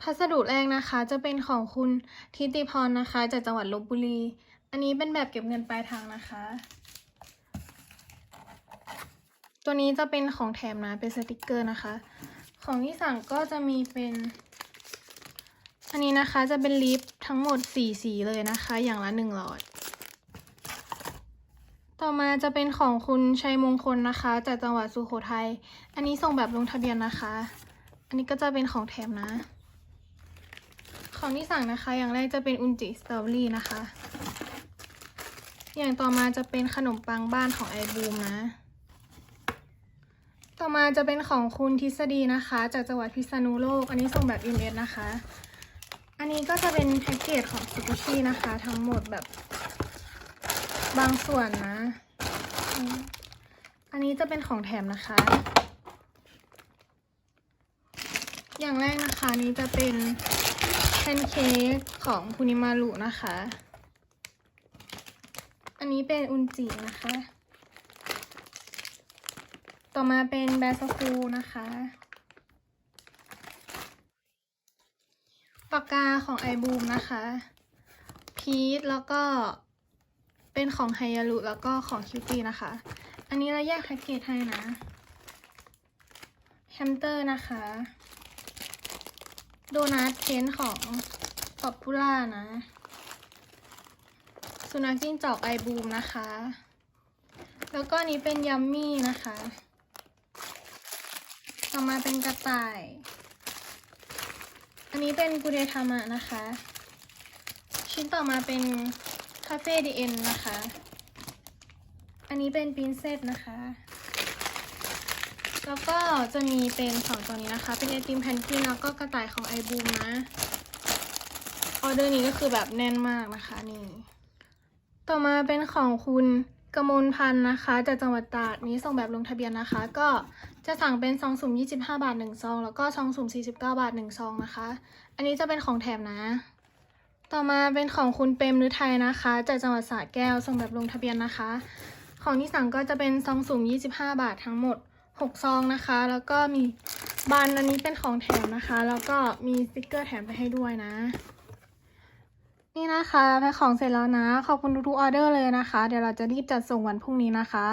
พัสดุแรกนะคะจะเป็นของคุณทิติพรนะคะ จากจังหวัดลบบุรี อันนี้เป็นแบบเก็บเงินปลายทางนะคะ ตัวนี้จะเป็นของแถมนะเป็นสติกเกอร์นะคะ ของที่สั่งก็จะมีเป็น อันนี้นะคะจะเป็นลิปทั้งหมดสี่สีเลยนะคะ อย่างละหนึ่งหลอดต่อมาจะเป็นของคุณชัยมงคลนะคะ จากจังหวัดสุโขทัย อันนี้ส่งแบบลงทะเบียนนะคะ อันนี้ก็จะเป็นของแถมนะ ของที่สั่งนะคะ อย่างแรกจะเป็นอุนจิสตรอเบอรี่นะคะ อย่างต่อมาจะเป็นขนมปังบ้านของไอบูมนะ ต่อมาจะเป็นของคุณทฤษฎีนะคะ จากจังหวัดพิษณุโลก อันนี้ส่งแบบ MS นะคะ อันนี้ก็จะเป็นแพ็กเกจของซูกุชินะคะ ทั้งหมดแบบบางส่วนนะ อันนี้จะเป็นของแถมนะคะ อย่างแรกนะคะนี้จะเป็น แพนเค้กของคุนิมารุนะคะ อันนี้เป็นอุนจินะคะ ต่อมาเป็นแบสคูนะคะปากกาของไอบูมนะคะ พีทแล้วก็เป็นของไฮยารุแล้วก็ของคิวตี้นะคะ อันนี้เราแยกแพ็กเกจให้นะ แฮมสเตอร์นะคะ โดนัทเทนของป๊อปปูล่านะ สุนัขจิ้งจอกไอบูมนะคะ แล้วก็นนี้เป็นยัมมี่นะคะ ต่อมาเป็นกระต่าย อันนี้เป็นกูเดทามะนะคะ ชิ้นต่อมาเป็นคาเฟ่ดีเอ็นนะคะ อันนี้เป็นปรินเซสนะคะ แล้วก็จะมีเป็นสองตัวนี้นะคะ เป็นไอติมแพนกวินแล้วก็กระต่ายของไอบูมนะ ออเดอร์นี้ก็คือแบบแน่นมากนะคะนี่ ต่อมาเป็นของคุณกมลพันธ์นะคะ จากจังหวัดตราดนี้ส่งแบบลงทะเบียนนะคะ ก็จะสั่งเป็นซองสุ่ม 25 บาท1ซอง แล้วก็ซองสุ่ม 49 บาท1ซองนะคะ อันนี้จะเป็นของแถมนะ ต่อมาเป็นของคุณเปรมฤทัยนะคะ จากจังหวัดสระแก้วส่งแบบลงทะเบียนนะคะ ของที่สั่งก็จะเป็นซองสุ่ม 25 บาททั้งหมด 6 ซองนะคะ แล้วก็มีบันอันนี้เป็นของแถมนะคะ แล้วก็มีสติกเกอร์แถมไปให้ด้วยนะ นี่นะคะแพ็คของเสร็จแล้วนะ ขอบคุณทุกๆออเดอร์เลยนะคะ เดี๋ยวเราจะรีบจัดส่งวันพรุ่งนี้นะคะ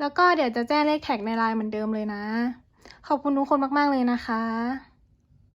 แล้วก็เดี๋ยวจะแจ้งเลขแท็กในไลน์เหมือนเดิมเลยนะ ขอบคุณทุกคนมากๆเลยนะคะ